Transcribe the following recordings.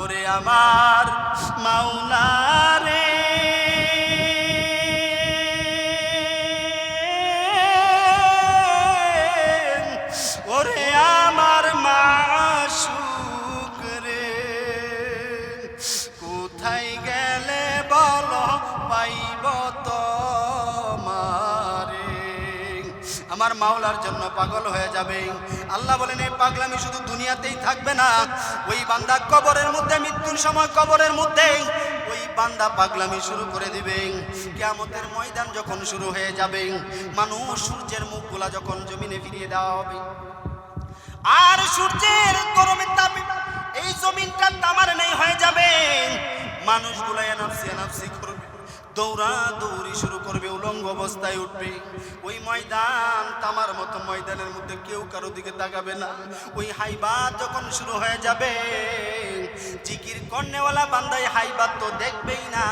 ওরে আমার মাওলা। মাওলার জন্য পাগল হয়ে যাবে। আল্লাহ বলেন, এই পাগলামি শুধু দুনিয়াতেই থাকবে না। ওই বান্দা কবরের মধ্যে, মৃত্যুর সময় কবরের মধ্যে, ওই বান্দা পাগলামি শুরু করে দিবে। কেয়ামতের ময়দান যখন শুরু হয়ে যাবে, মানুষ সূর্যের মুখগুলা যখন জমিনে ফিরিয়ে দেওয়া হবে, আর সূর্যের গরমের তাপে, এই জমিনটা তামার নেই হয়ে যাবে। মানুষগুলো এনাফসি এনাফসি দৌড়া দৌড়ি শুরু করবে, উলঙ্গ অবস্থায় উঠবে। ওই ময়দান তামার মতো, ময়দানের মধ্যে কেউ কারও দিকে তাকাবে না। ওই হাইবাত যখন শুরু হয়ে যাবে, জিকির কর্নেওয়ালা বান্দাই হাইবাত তো দেখবেই না।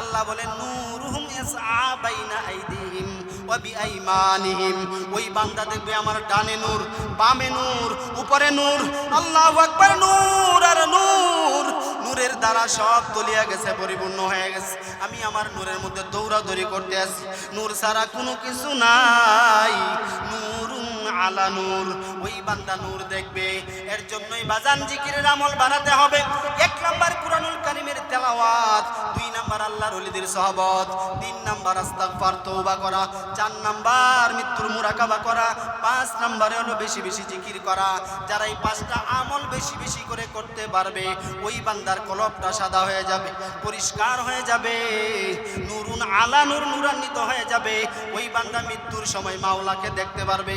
আল্লাহ বলে নূরুহুম ইসআ বাইনা আইদিহিম ওয়া বিআইমানিহিম। ওই বান্দা দেখবে আমার ডানে নূর, বামে নূর, উপরে নূর। আল্লাহু আকবার, নূর আর নূর। নূরের দ্বারা সব তলিয়া গেছে, পরিপূর্ণ হয়ে গেছে। আমি আমার নূরের মধ্যে দৌড়াদৌড়ি করতে আসি। নূর ছাড়া কোনো কিছু নাই। নূর আলা নূর, ওই বান্দা নূর দেখবে। এর জন্যই বাজান জিকিরের আমল বাড়াতে হবে। এক নাম্বার কুরআনুল কারীমের তেলাওয়াত, দুই নাম্বার আল্লাহর ওলিদের সহবত, তিন নাম্বার আস্তাগফার, তওবা করা, চার নাম্বার মৃত্যুর মুরাকাবা করা, পাঁচ নাম্বারে হলো বেশি বেশি জিকির করা। যারা এই পাঁচটা আমল বেশি বেশি করে করতে পারবে, ওই বান্দার কলবটা সাদা হয়ে যাবে, পরিষ্কার হয়ে যাবে। নুরুন আলা নূর নূরান্বিত হয়ে যাবে। ওই বান্দা মৃত্যুর সময় মাওলাকে দেখতে পারবে।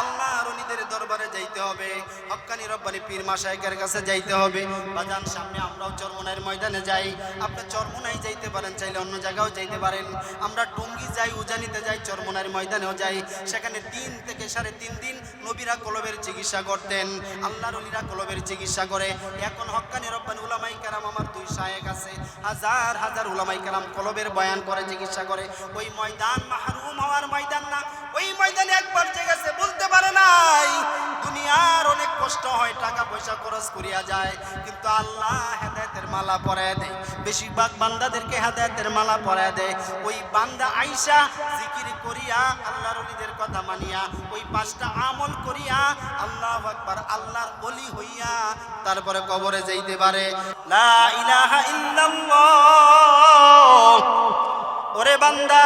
আল্লাহ রনিদের দরবারে যাইতে হবে। হক্কানি রব্বানি পীর মাসায়কের কাছে যাইতে হবে। বাজান, সামনে আমরাও চরমনাইয়ের ময়দানে যাই। আপনি চরমনাই যাইতে পারেন, চাইলে অন্য জায়গাও যাইতে পারেন। আমরা টঙ্গি যাই, উজানিতে যাই, চরমনাইয়ের ময়দানেও যাই। সেখানে তিন থেকে সাড়ে তিন দিন নবীরা কলবের চিকিৎসা করতেন। আল্লাহ রলিরা কলবের চিকিৎসা করে। এখন হক্কানি রব্বানি উলামাই কারাম আমার দুই শায়েক আছে। হাজার হাজার উলামাই কারাম কলবের বয়ান করে, চিকিৎসা করে। ওই ময়দান মাহরুম হওয়ার ময়দান না। ওই ময়দানে একবার যে নাই। দুনিয়ার অনেক কষ্ট হয় টাকা পয়সা খরচ করিয়া যায়, কিন্তু আল্লাহ হেদায়েতের মালা পরায় দেয়। বেশিরভাগ বান্দাদেরকে হেদায়েতের মালা পরায় দেয়। ওই বান্দা আইসা জিকির করিয়া আল্লাহর ওলিদের কথা মানিয়া, ওই পাঁচটা আমল করিয়া আল্লাহ আকবার, আল্লাহর অলি হইয়া তারপরে কবরে যাইতে পারে। লা ইলাহা ইল্লাল্লাহ। ওরে বান্দা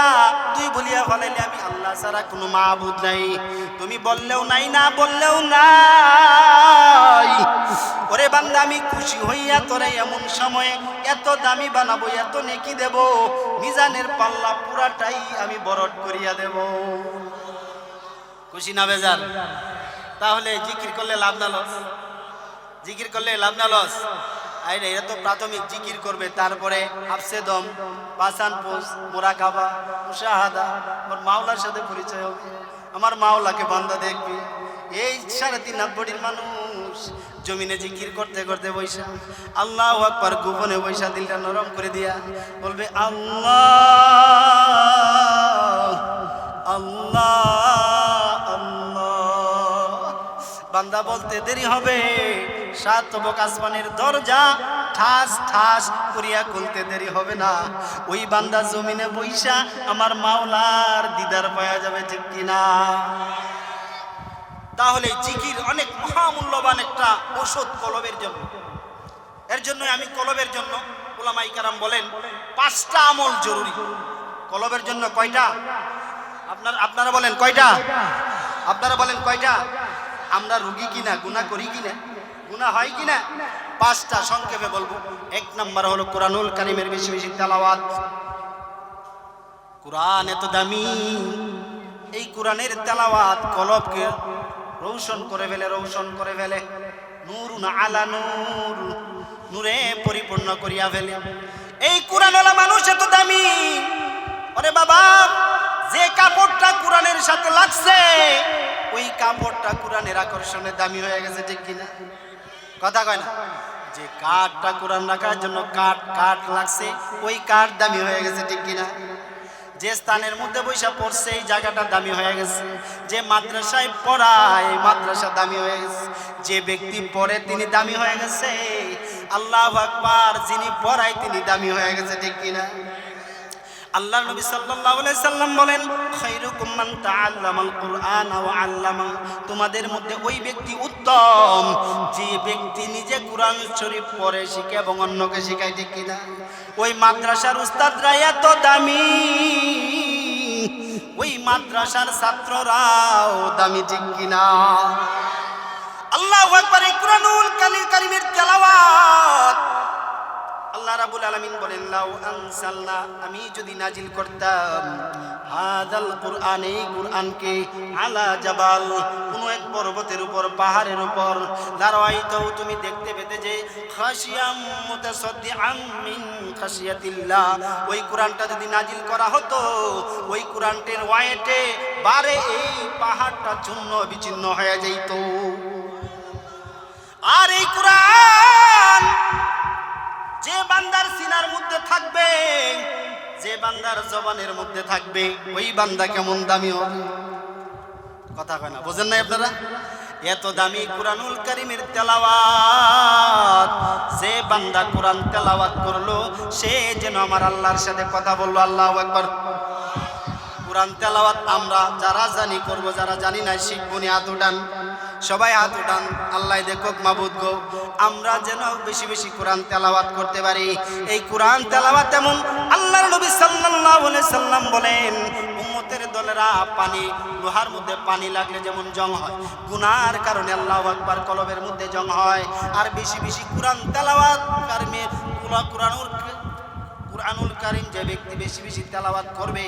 তুই বলিয়া ফলাইলে আমি আল্লাহ ছাড়া কোনো মাহবুদ নাই। তুমি বললেও নাই, না বললেও নাই। ওরে বান্দা, আমি খুশি হইয়া তোরে এমন সময়ে এত দামি বানাবো, এত নেকি দেব, মিজানের পাল্লা পুরাটাই আমি বরট করিয়া দেব। খুশি না বেজার? তাহলে জিকির করলে লাভ না লস। জিকির করলে লাভ না লস। আরে এরা তো প্রাথমিক জিকির করবে। তারপরে হাফসে দম বাসান পোষ মোরা খাবা মুশাহাদা, ওর মাওলার সাথে পরিচয় হবে। আমার মাওলাকে বান্দা দেখবে। এই সাড়ে তিন হাত মানুষ, জমিনে জিকির করতে করতে বৈশা, আল্লাহ আকবার গোপনে বৈশা দিলটা নরম করে দিয়া বলবে, আল্লাহ আল্লাহ আল্লাহ। বান্দা বলতে দেরি হবে। সাত তবক আসমানের দরজা ঠাস ঠাস করিয়া খুলতে দেরি হবে না। ওই বান্দা জমিনে বইসা আমার মাওলার দিদার পাওয়া যাবে ঠিক কিনা। তাহলে জিকির অনেক মহামূল্যবান একটা ওষুধ কলবের জন্য। এর জন্য আমি কলবের জন্য ওলামাই কারাম বলেন, পাঁচটা আমল জরুরি। কলবের জন্য কয়টা? আপনার আপনারা বলেন কয়টা? আপনারা বলেন কয়টা? আমরা রুগী কিনা গুণা করি কিনা? গুণা হয় কিনা? পাঁচটা সংক্ষেপে বলব। এক নাম্বার হলো কোরআনুল কারিমের বেশি বেশি তেলাওয়াত। কোরআন এত দামি। এই কোরআনের তেলাওয়াত কলবকে রৌশন করে ফেলে, রৌশন করে ফেলে। নূর আলা নূর, নূরে পরিপূর্ণ করিয়া ফেলে। এই কোরআনওয়ালা মানুষ এত দামি। ওরে বাবা, যে কাপড়টা কোরআনের সাথে লাগছে, ওই কাপড়টা কোরআনের আকর্ষণে দামি হয়ে গেছে, ঠিক কিনা? কথা কয় না? যে কাঠটা কোরআন রাখার জন্য কাঠ কাঠ লাগছে, ওই কাঠ দামি হয়ে গেছে, ঠিক কিনা? যে স্থানের মধ্যে বৈশা পড়ছে, এই জায়গাটা দামি হয়ে গেছে। যে মাদ্রাসায় পড়ায় মাদ্রাসা দামি হয়ে গেছে। যে ব্যক্তি পড়ে, তিনি দামি হয়ে গেছে। আল্লাহ আকবার, যিনি পড়ায়, তিনি দামি হয়ে গেছে, ঠিক কিনা? আল্লাহ নবী সাল্লাল্লাহু আলাইহি সাল্লাম বলেন, খায়রুকুম মান তাআল্লামাল কুরআন ওয়া আল্লামা তোমাদের মধ্যে ওই ব্যক্তি উত্তম, যে ব্যক্তি নিজে কোরআন শরীফ পড়ে, শিখে এবং অন্যকে শেখায় কিনা। ওই মাদ্রাসার উস্তাদরা এত দামি, ওই মাদ্রাসার ছাত্ররাও দামি ঠিক কিনা? আল্লাহু আকবার এই কুরআনুল কালিম কারিমের তেলাওয়াত আল্লাহ রাবুল আলামিন বলেন, লাউ আনসালনা, আমি যদি নাজিল করতাম, হাদাল কুরআন, এই কুরআনকে আলা জাবাল, কোন এক পর্বতের উপর, পাহাড়ের উপর লারাইতো তুমি দেখতে পেতে যে, খাশিয়াম মুতাসাদ্দিআম মিন খাশিয়াতিল্লাহ। ওই কোরআনটা যদি নাজিল করা হতো, ওই কোরআনটির ওয়াইটে বারে এই পাহাড়টা চূর্ণ বিচ্ছিন্ন হয়ে যাইত। আর এই কোরআন যে বান্দার সিনার মধ্যে থাকবে, যে বান্দার জবানের মধ্যে থাকবে, ওই বান্দা কেমন দামি হবে? কথা কয় না, বোঝেন নাই আপনারা? এত দামি কোরআনুল কারিমের তেলাওয়াত, যে বান্দা কোরআন তেলাওয়াত করল, সে যেন আমার আল্লাহর সাথে কথা বলল, আল্লাহ একবার কোরআন তেলাওয়াত আমরা যারা জানি করব, যারা জানি না শিখব নি হাত উঠান সবাই হাত উঠান, আল্লাহ দেখুক, মাবুদ গো। আমরা যেন বেশি বেশি কোরআন তেলাওয়াত করতে পারি। এই কোরআন তেলাওয়াত এমন আল্লাহর নবী সাল্লাল্লাহু আলাইহি সাল্লাম বলেন, উম্মতের দলেরা পানি, লোহার মধ্যে পানি লাগলে যেমন জং হয়, গুনার কারণে আল্লাহু আকবার কলবের মধ্যে জং হয়। আর বেশি বেশি কোরআন তেলাওয়াত কারণে কোরআনুল কুরআনুল কারীম যে ব্যক্তি বেশি বেশি তেলাওয়াত করবে,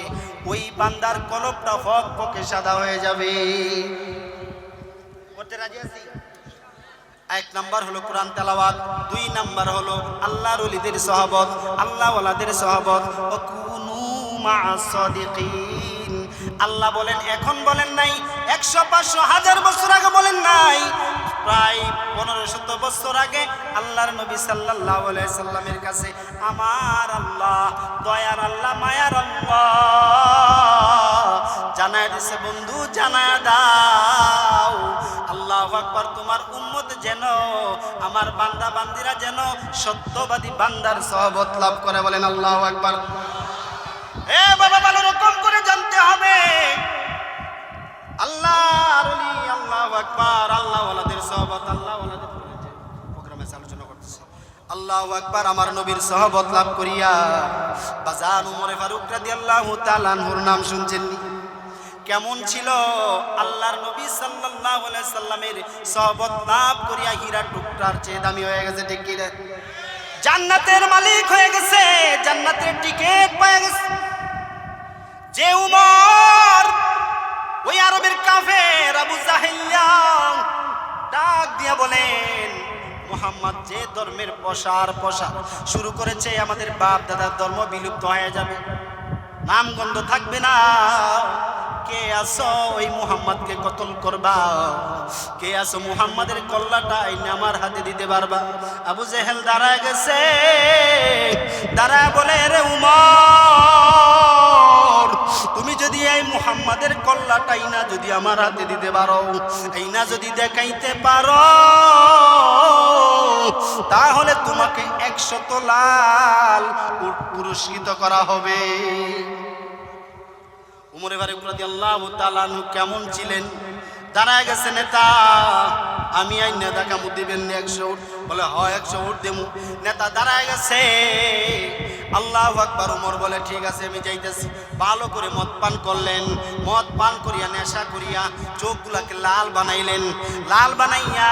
ওই বান্দার কলবটা হক পকে সাদা হয়ে যাবে। করতে রাজি আছি? এক নাম্বার হলো কোরআন তেলাওয়াত, দুই নাম্বার হলো আল্লাহর ওলিদের সহবত, আল্লাহ ওয়ালাদের সহবত। আল্লাহ বলেন, এখন বলেন নাই, একশো পাঁচশো হাজার বছর আগে বলেন নাই। প্রায় পনেরো শত বছর আগে আল্লাহর নবী আলাইহি সাল্লামের কাছে, আমার আল্লাহ, দয়ার আল্লাহ, মায়ার আল্লাহ। জানায় দিছে, বন্ধু, জানায় দাও। আকবার, তোমার উম্মত যেন, আমার বান্দা বান্দিরা যেন সত্যবাদী বান্দার সহবত লাভ করে বলেন আল্লাহ আকবার। এ বাবা, ভালো রকম করে জানতে হবে। আল্লাহ আল্লাহ আকবার আল্লাহ ওয়ালাদের সহবত আল্লাহ করতেছে। আল্লাহ আকবার, আমার নবীর সহবত লাভ করিয়া বাজান উমরে ফারুক রাদিয়াল্লাহু তাআলা আনহুর নাম শুনছেননি কেমন ছিল? আল্লাহর নবী সাল্লাল্লাহু আলাইহি সাল্লামের সহবত লাভ করিয়া হীরা টুকরার চেয়ে দামি হয়ে গেছে, ঠিক কি? জান্নাতের মালিক হয়ে গেছে, জান্নাতের টিকিট পেয়ে গেছে। যে উমর, ওই আরবের কাফের আবু জাহিল্লা ডাক দিয়া বলেন, মোহাম্মদ, যে ধর্মের প্রসার প্রসার শুরু করেছে আমাদের বাপ দাদার ধর্ম বিলুপ্ত হয়ে যাবে। নামগন্ধ থাকবে না। কে আসো ওই মুহাম্মদকে কতল করবা? কে আসো মুহাম্মাদের কল্লাটা আইনে আমার হাতে দিতে পারবা? আবু জেহেল দাঁড়ায় গেছে। দাঁড়ায় বলে, রে উমর, তুমি যদি এই মুহাম্মাদের কল্লাটাই না যদি আমার হাতে দিতে পারো এই না যদি দেখাইতে পারো, তাহলে তোমাকে একশত লাল পুরস্কৃত করা হবে। উমরে বারে রাদি আল্লাহ তালানু কেমন ছিলেন? দাঁড়ায় গেছে নেতা, আমি আই নেতা কামু দিবেন একশো উঠ। বলে, হয়, একশো উঠ দেমু নেতা দাঁড়ায় গেছে। আল্লাহ আকবার, উমর বলে, ঠিক আছে, আমি যাইতেছি। ভালো করে মদ পান করলেন। মদ পান করিয়া, নেশা করিয়া চোখগুলাকে লাল বানাইলেন। লাল বানাইয়া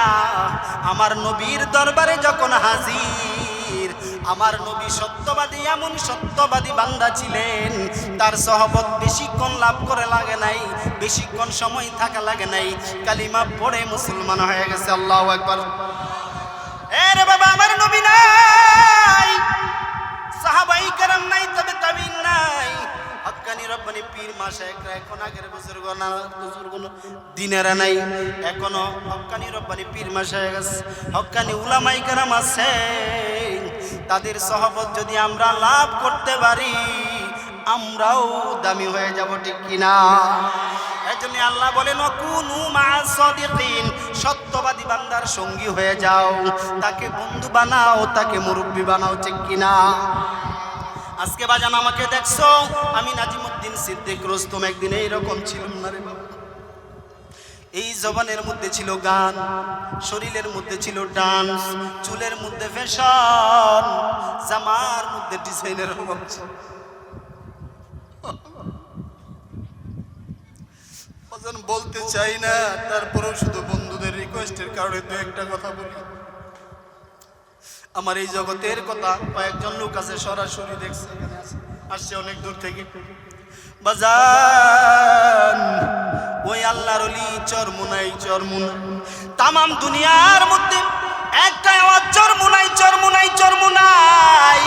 আমার নবীর দরবারে যখন হাজির আমার নবী সত্যবাদী, এমন সত্যবাদী বান্দা ছিলেন। তার সহবত বেশিক্ষণ লাভ করে লাগে নাই, বেশিক্ষণ সময় থাকা লাগে নাই। কালিমা পড়ে মুসলমান হয়ে গেছে, আল্লাহ একবার বাবা, আমার নবী নাই। সাহাবাই কারাম নাই, তবে তাবিন নাই। হক্কানি রব্বানি পীর মাসে এখন আগের বুজুর্গ না, বুজুর্গ দিনেরা নাই, এখনও হক্কানি রব্বানি পীর মাসে গেছে। হক্কানি উলামাই কারাম আছে, তাদের সহবত যদি আমরা লাভ করতে পারি, আমরাও দামি হয়ে যাব, ঠিক কিনা এই জন্য আল্লাহ বলেন কুনু মা সাদিকিন সত্যবাদী বান্দার সঙ্গী হয়ে যাও, তাকে বন্ধু বানাও, তাকে মুরব্বী বানাও, ঠিক কিনা আজকে বাজান আমাকে দেখছ? আমি নাজিমুদ্দিন সিদ্দিক রোস্তম একদিন এইরকম ছিলাম না রে এই জবানের মধ্যে ছিল গান, শরীরের মধ্যে ছিল ডান্স, চুলের মধ্যে ফ্যাশন, জামার মধ্যে ডিজাইনের অভাব ছিল। বলতে চাই না, তারপরেও শুধু বন্ধুদের রিকোয়েস্টের কারণে দু একটা কথা বলি। আমার এই জগতের কথা কয়েকজন লোক আছে, সরাসরি দেখছে আসছে অনেক দূর থেকে। বাজান, ওই আল্লাহর অলি চরমুনাই চরমুনা তামাম দুনিয়ার মধ্যে একটা চরমুনাই চরমুনাই চরমুনাই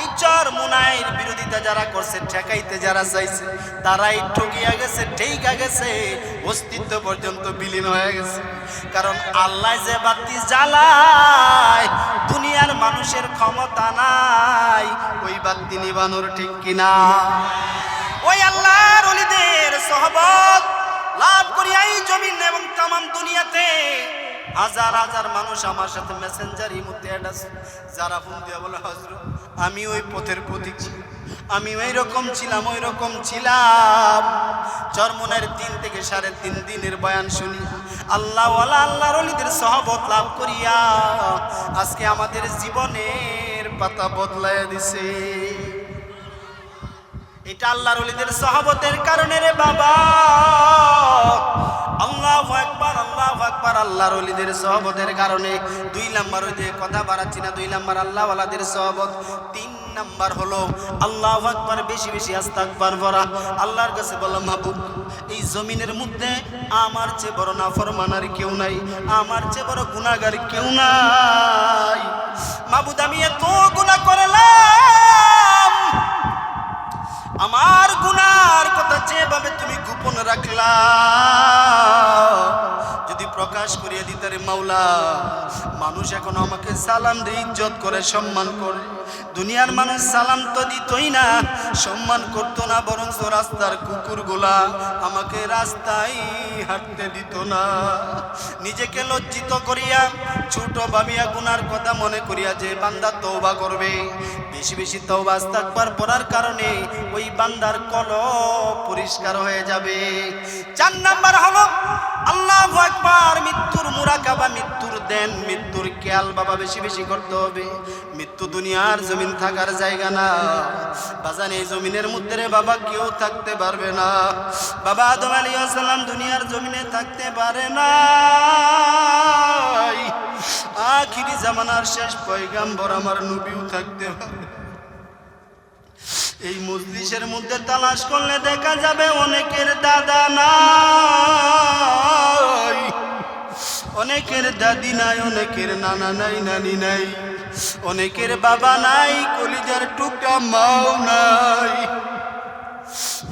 এই চর চরমুনাইয়ের বিরোধিতা যারা করছে, ঠেকাইতে যারা চাইছে, তারাই ঠকিয়া গেছে ঠেকা গেছে, অস্তিত্ব পর্যন্ত বিলীন হয়ে গেছে। কারণ আল্লাহ যে বাতি জ্বালায়, দুনিয়ার মানুষের ক্ষমতা নাই, ওই বাতি নিবানোর ঠিক কিনা? ওই আল্লাহর অলিদের সহবত লাভ করিয়া এই জমিন এবং তামাম দুনিয়াতে। হাজার হাজার মানুষ আমার সাথে মেসেঞ্জার আছে যারা ফোন দিয়ে বলে হজরত আমি ওই পথের প্রতীক আমি ওই রকম ছিলাম ওই রকম ছিলাম। চরমনের তিন থেকে সাড়ে তিন দিনের বয়ান শুনি। আল্লাহ আল্লাহর অলিদের সহবত লাভ করিয়া আজকে আমাদের জীবনের পাতা বদলায় দিছে। এটা আল্লাহর ওলিদের সহবতের কারণে রে বাবা। আল্লাহর ওলিদের সহবতের কারণে দুই নাম্বার ওই যে কথা বাড়াচ্ছি না, দুই নাম্বার আল্লাহ ওয়ালাদের সহবত, তিন নাম্বার হলো আল্লাহ একবার বেশি বেশি আস্তাকবার ভরা আল্লাহর কাছে বললাম মাহবুব এই জমিনের মধ্যে আমার চেয়ে বড় নাফরমানার কেউ নাই, আমার চেয়ে বড় গুণাগার কেউ নাই। মাহবুদ আমি এত গুণা করলাম, আমার গুনার কথা যেভাবে তুমি গোপন রাখলা, যদি প্রকাশ করিয়ে দিতে রে মাওলা, মানুষ এখন আমাকে সালাম দিয়ে ইজ্জত করে, সম্মান করে। দুনিয়ার মানুষ সালাম তো দিতই না, সম্মান করতো না, বরঞ্চ রাস্তার কুকুরগুলা আমাকে রাস্তায় হাঁটতে দিত না। নিজেকে লজ্জিত করিয়া, ছোট ভাবিয়া গুনার কথা মনে করিয়া যে বান্দা তৌবা করবে, বেশি বেশি তৌবা আস্তাকবার পড়ার কারণে ওই বান্দার কল পরিষ্কার হয়ে যাবে। চার নাম্বার হলো, আল্লাহ একবার মৃত্যুর মুরাকাবা, মৃত্যুর দেন, মৃত্যুর খেয়াল বাবা বেশি বেশি করতে হবে। মৃত্যু দুনিয়ার জমিন থাকার জায়গা না। বাজান, এই জমিনের মধ্যে রে বাবা কেউ থাকতে পারবে না। বাবা আদম আলী সালাম দুনিয়ার জমিনে থাকতে পারে না আখিরি জামানার শেষ পয়গাম্বর আমার নবীও থাকতে পারে। এই মজলিসের মধ্যে তালাশ করলে দেখা যাবে অনেকের দাদা নাই। অনেকের দাদি নাই, অনেকের নানা নাই, নানি নাই। অনেকের বাবা নাই, কলিজার টুকরা মাও নাই।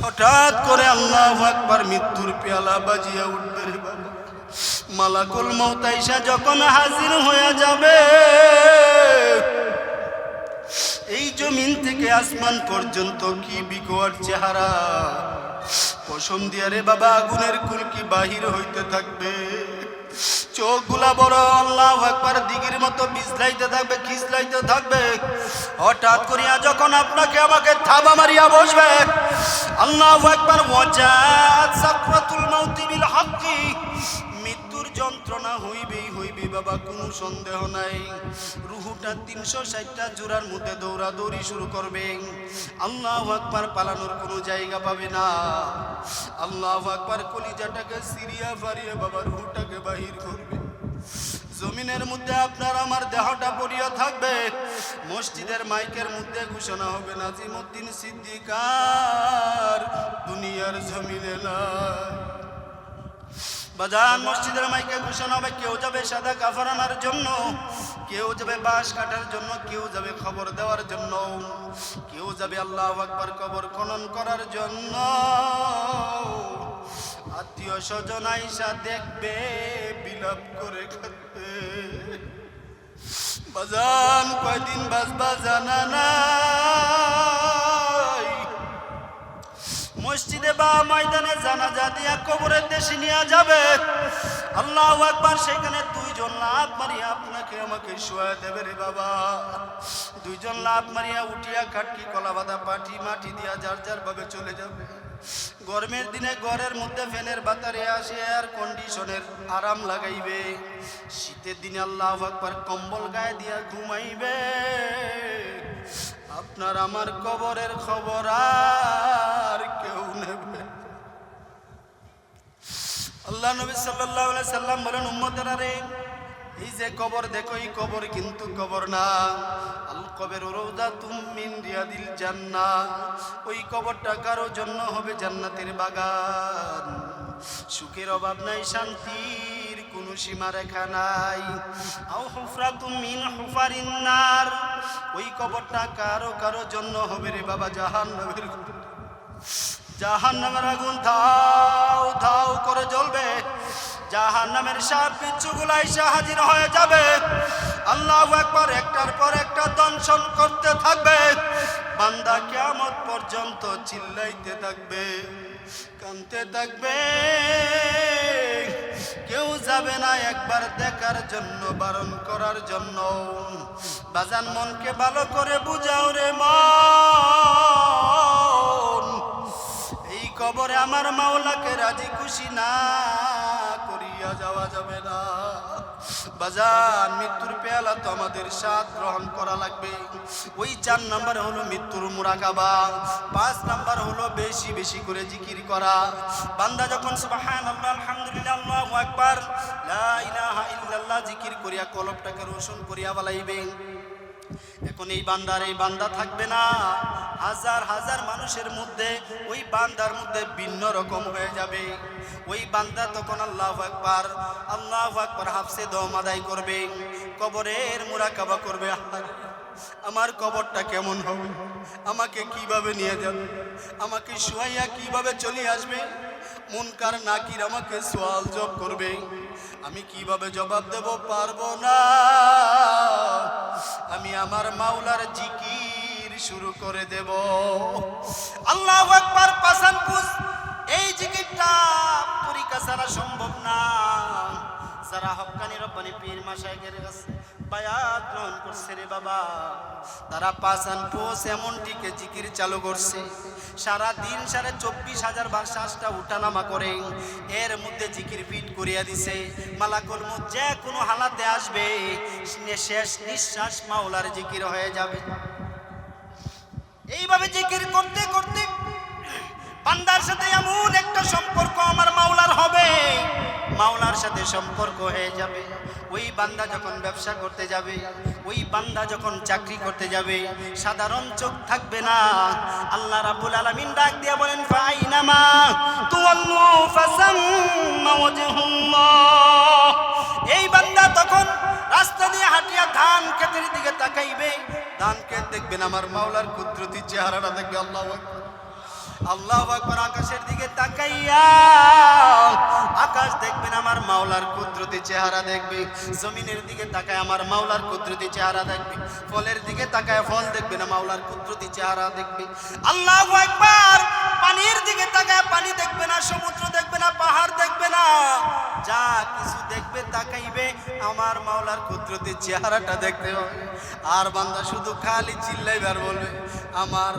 হঠাৎ করে আল্লাহ একবার মৃত্যুর পেয়ালা বাজিয়া উঠবে মালাকুল মৌতাইশা যখন হাজির হয়ে যাবে এই জমিন থেকে আসমান পর্যন্ত কি বিকোয়ার চেহারা? পশম দিয়া রে বাবা, আগুনের কুলকি বাহির হইতে থাকবে? চোখগুলা বড়, আল্লাহ একবার দিগির মতো বিছলাইতে থাকবে খিসলাইতে থাকবে। হঠাৎ করিয়া যখন আপনাকে আমাকে থাবা মারিয়া বসবে, আল্লাহ একবার ওয়াজাত সাকরাতুল মাউতি বিল হাক্কি। যন্ত্রণা হইবেই হইবে বাবা, কোনো সন্দেহ নাই। রুহুটা তিনশো ষাটটা জোড়ার মধ্যে দৌড়াদৌড়ি শুরু করবে। আল্লাহ আকবার পালানোর কোনো জায়গা পাবে না। আল্লাহ আকবার কলিজাটাকে সিরিয়া ফারিয়ে বাবা, রুহুটাকে বাহির করবে। জমিনের মধ্যে আপনার আমার দেহটা পড়িয়া থাকবে। মসজিদের মাইকের মধ্যে ঘোষণা হবে, নাজিমুদ্দিন সিদ্দিকার, দুনিয়ার জমিনে নাই। বাজান মসজিদের মাইকে ঘোষণা হবে, কেউ যাবে সাদা কাফর আনার জন্য, কেউ যাবে বাঁশ কাটার জন্য, কেউ যাবে খবর দেওয়ার জন্য, কেউ যাবে আল্লাহ আকবার কবর খনন করার জন্য। আত্মীয় স্বজন আইসা দেখবে, বিলাপ করে বাজান কয়দিন বাজবা জানা নাই। মসজিদে বা ময়দানে জানাজা দিয়া কবরের দেশে নিয়ে যাবে। আল্লাহ একবার সেখানে দুইজন লাভ মারিয়া আপনাকে আমাকে শোয়া দেবে রে বাবা। দুইজন লাভ মারিয়া উঠিয়া খাটকি, কলা বাঁধা, পাটি, মাটি দিয়া যার যার ভাবে চলে যাবে। গরমের দিনে ঘরের মধ্যে ফ্যানের বাতারে আসে এয়ার কন্ডিশনের আরাম লাগাইবে। শীতের দিনে আল্লাহ একবার কম্বল গায়ে দিয়া ঘুমাইবে। আপনার আমার কবরের খবর আর কেউ আল্লাহ নবী সাল্লাল্লাহু আলাইহি সাল্লাম বলেন, উম্মতেরা রে এই যে কবর দেখো, এই কবর কিন্তু কবর না। আল কবের রৌদা মিন রিয়াদিল জান্নাহ। ওই কবরটা কারও জন্য হবে জান্নাতের বাগান। সুখের অভাব নাই, শান্তির কোনো সীমা রেখা নাই। আও হুফরাতুম মিন হুফারিন নার। ওই কবরটা কারও কারও জন্য হবে রে বাবা, জাহান্নামের জাহান নামের আগুন ধাও ধাও করে জ্বলবে। জাহান নামের সাপ বিচ্ছুগুলো এসে হাজির হয়ে যাবে। আল্লাহ একবার একটার পর একটা দংশন করতে থাকবে। বান্দা কেমত পর্যন্ত চিল্লাইতে থাকবে, কানতে থাকবে। কেউ যাবে না একবার দেখার জন্য, বারণ করার জন্য। বাজান মনকে ভালো করে বুঝাও রে এই কবরে আমার মাওলাকে রাজি খুশি না করিয়া যাওয়া যাবে না। বাজান, মৃত্যুর পেয়ালা তো আমাদের স্বাদ গ্রহণ করা লাগবে। ওই চার নাম্বার হলো মৃত্যুর মুরাকাবা। পাঁচ নাম্বার হলো বেশি বেশি করে জিকির করা। বান্দা যখন আলহামদুলিল্লাহ আল্লাহু আকবার, লা ইলাহা ইল্লাল্লাহ জিকির করিয়া কলবটাকে রোশন করিয়া বালাইবে। এখন এই বান্দার, এই বান্দা থাকবে না। হাজার হাজার মানুষের মধ্যে, ওই বান্দার মধ্যে ভিন্ন রকম হয়ে যাবে। ওই বান্দা তখন আল্লাহ আকবার আল্লাহ আকবার হাফসে দম আদায় করবে, কবরের মুরাকাবা করবে। আমার কবরটা কেমন হবে? আমাকে কীভাবে নিয়ে যাবে? আমাকে শুয়াইয়া কীভাবে চলে আসবে? মুনকার নাকির আমাকে সোয়াল জব করবে? আমি কীভাবে জবাব দেব পারব না। আমি আমার মাওলার জিকির শুরু করে দেব। আল্লাহ একবার পাসান পুষ এই জিকিরটা তরিকা ছাড়া সম্ভব না। যারা হকানি রব্বানি পীর মাসায়ের কাছে বায়াত গ্রহণ করছে রে বাবা। তারা পাসান পোষ এমনটিকে জিকির চালু করছে। সারা দিন চব্বিশ হাজার বার শ্বাসটা উঠানামা করে। এর মধ্যে জিকির ফিট করিয়া দিছে। মালাকুল যে কোনো হালাতে আসবে। শেষ নিঃশ্বাস মাওলার জিকির হয়ে যাবে। এইভাবে জিকির করতে করতে বান্দার সাথে এমন একটা সম্পর্ক আমার মাওলার হবে। মাওলার সাথে সম্পর্ক হয়ে যাবে। ওই বান্দা যখন ব্যবসা করতে যাবে, ওই বান্দা যখন চাকরি করতে যাবে, সাধারণ চোখ থাকবে না। আল্লাহ রাব্বুল আলামিন ডাক দিয়া বলেন, ফাইনামা তুওয়াল্লু ফাসাম্মা ওয়াজহুল্লাহ। এই বান্দা তখন রাস্তা দিয়ে হাঁটিয়া ধান ক্ষেতের দিকে তাকাইবে। ধান ক্ষেত দেখবেন আমার মাওলার কুদরতি চেহারাটা দেখবে আল্লাহ আকবার। আল্লাহ আকবার আকাশের দিকে তাকাইয়া আকাশ দেখবেন আমার মাওলার কুদরতি চেহারা দেখবে, জমিনের দিকে তাকায় আমার মাওলার কুদরতি চেহারা দেখবে, ফলের দিকে তাকায় ফল দেখবে না মাওলার কুদরতি চেহারা দেখবে। আল্লাহ একবার পানির দিকে তাকায় পানি দেখবে না, সমুদ্র দেখবে না, পাহাড় দেখবে না, যা কিছু দেখবে তাকাইবে, আমার মাওলার কুদরতি চেহারাটা দেখতে হবে। আর বান্দা শুধু খালি চিল্লাইবে আর বলবে, আমার